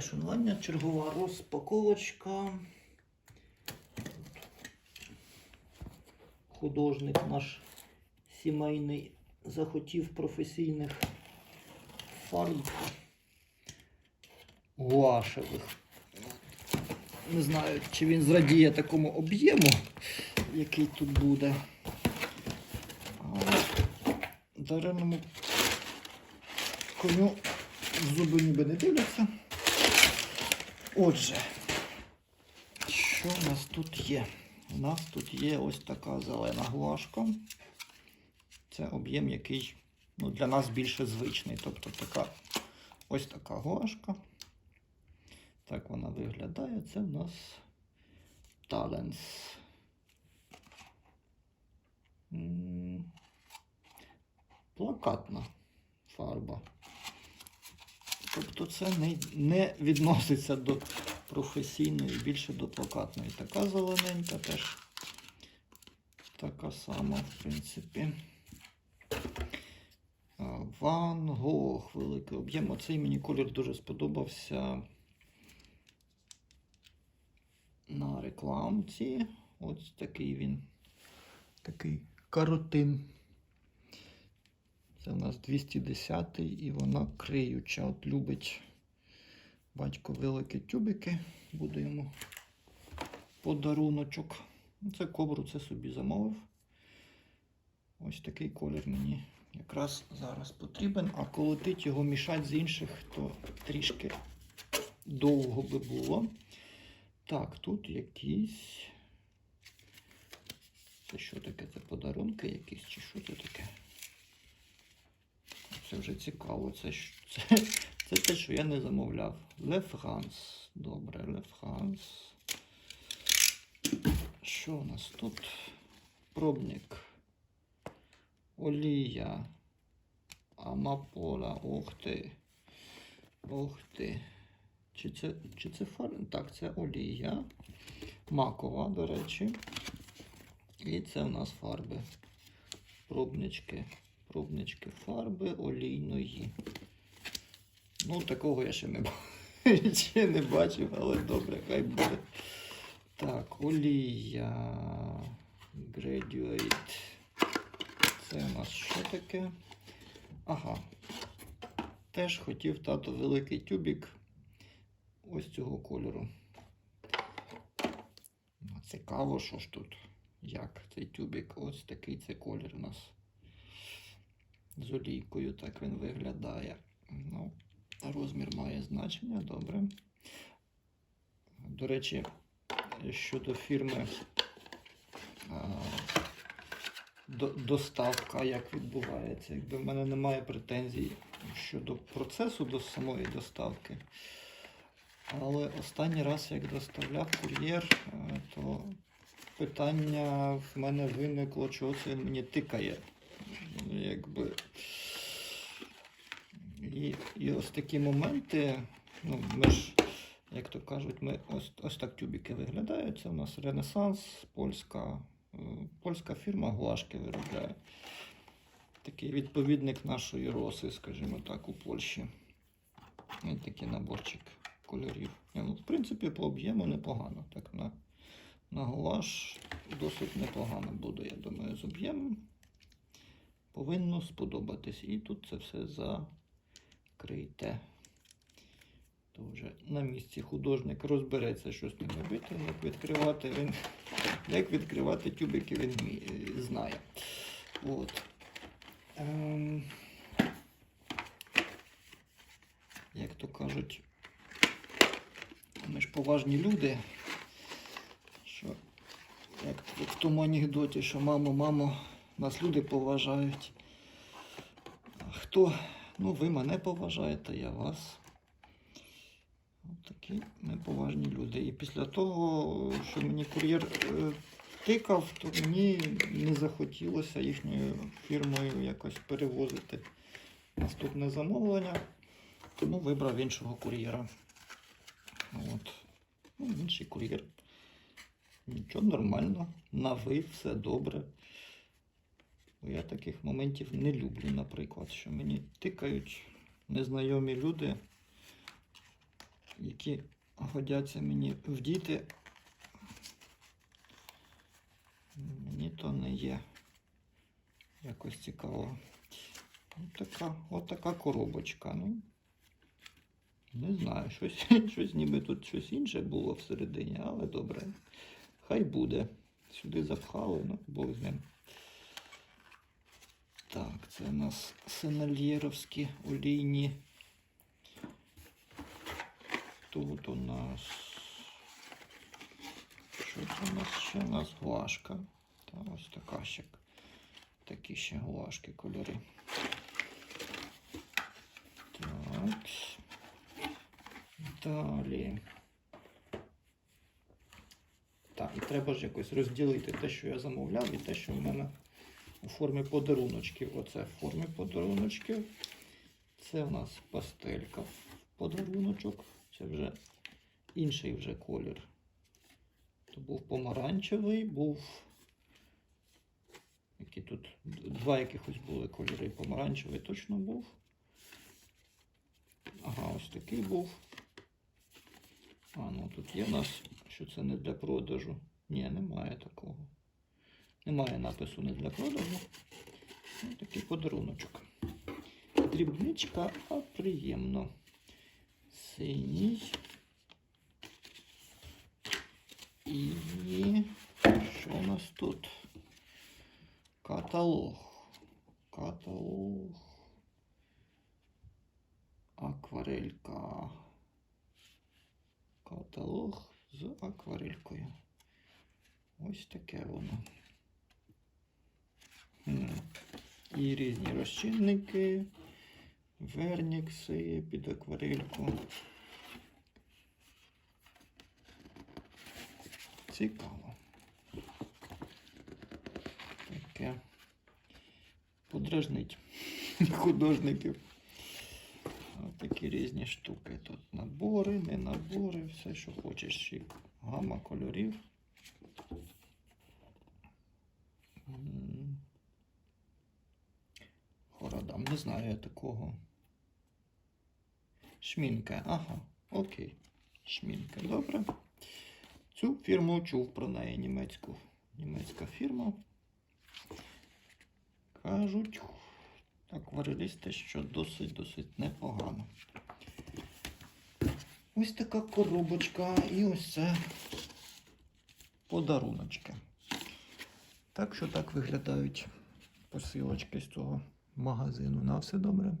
Шанування, чергова розпаковочка. Художник наш сімейний захотів професійних фарб гуашевих. Не знаю, чи він зрадіє такому об'єму, який тут буде. Дареному коню зуби ніби не дивляться. Отже, що у нас тут є? У нас тут є ось така зелена гуашка. Це об'єм, який ну, для нас більше звичний. Тобто така ось така гуашка. Так вона виглядає. Це в нас. М, Плакатна фарба. Тобто це не, не відноситься до професійної, більше до плакатної. Така зелененька теж така сама, в принципі. Ван Гог, великий об'єм. Оцей мені колір дуже сподобався на рекламці. Ось такий він. Такий каротин. Це у нас 210 і вона криюча. От любить батько великі тюбики. Буде йому подаруночок. Ну, Це кобру це собі замовив. Ось такий колір мені якраз зараз потрібен. А колотить його мішати з інших, то трішки довго би було. Так, тут якісь. Це що таке? Це подарунки якісь чи що це таке? Це вже цікаво. Це, це, це те, що я не замовляв. Le France. Добре, Le France. Що у нас тут? Пробник. Олія. Амапола. Ох ти. Ох ти. Чи це, чи це фар? Так, це олія. Макова, до речі. І це у нас фарби. Пробнички. Пробнички фарби олійної. Ну, такого я ще не, ще не бачив, але добре, хай буде. Так, олія. Graduate. Це у нас що таке? Ага. Теж хотів тато великий тюбік ось цього кольору. Ну, Цікаво, що ж тут. Як цей тюбік? Ось такий це колір у нас. З олійкою так він виглядає. Ну, розмір має значення, добре. До речі, щодо фірми доставка, як відбувається. Якби в мене немає претензій щодо процесу до самої доставки. Але останній раз, як доставляв кур'єр, то питання в мене виникло, чого це мені тикає. Якби. І, і ось такі моменти, ну, ми ж, як то кажуть, ми ось, ось так тюбіки виглядають. Це у нас Ренесанс, польська, е, польська фірма Глашки виробляє. Такий відповідник нашої роси, скажімо так, у Польщі. Ось такий наборчик кольорів. Ні, Ну, в принципі, по об'єму непогано. Так, на, на гуаш досить непогано буде, я думаю, з об'ємом. Повинно сподобатись. І тут це все закрите. То вже на місці художник розбереться, що з ним робити, як відкривати він, як відкривати тюбики, він знає. От. Ем, як то кажуть, ми ж поважні люди, що як в тому анекдоті, що мамо, мамо, нас люди поважають. Хто? Ну, ви мене поважаєте, я вас. От такі неповажні люди. І після того, що мені кур'єр е, тикав, то мені не захотілося їхньою фірмою якось перевозити наступне замовлення. Тому вибрав іншого кур'єра. От. Ну, інший кур'єр. Нічого нормально. На ви, все добре. Я таких моментів не люблю, наприклад, що мені тикають незнайомі люди. які годяться мені в діти. Мені то не є якось цікаво. От така, коробочка. Ну, не знаю, щось, щось ніби тут щось інше було всередині, але добре. Хай буде. Сюди запхали, ну, Бог з ним. Так, це у нас сенальєровські олійні. Тут у нас. Що це у нас ще? У нас глажка. Та ось така ще. Такі ще глажки кольори. Так. Далі. Так, і треба ж якось розділити те, що я замовляв, і те, що в мене у формі подаруночків. Оце в формі подаруночків. Це у нас пастелька в подаруночок. Це вже інший вже колір. То був помаранчевий, був. Які тут два якихось були кольори. Помаранчевий точно був. Ага, ось такий був. А, ну тут є в нас, що це не для продажу. Ні, немає такого. Немає напису не для продажу. Ось такий подаруночок. Дрібничка, а приємно. Синій. І що у нас тут? Каталог. Каталог. Акварелька. Каталог з акварелькою. Ось таке воно. І різні розчинники, вернікси під акварельку. Цікаво. Таке подражнить художників. Такі різні штуки. Тут набори, не набори, все, що хочеш. І гама кольорів. Хородам. Не знаю я такого. Шмінка. Ага, окей. Шмінка, добре. Цю фірму чув про неї німецьку. Німецька фірма. Кажуть, акварелісти, що досить-досить непогано. Ось така коробочка і ось це подаруночки. Так що так виглядають посилочки з цього магазину. На все добре.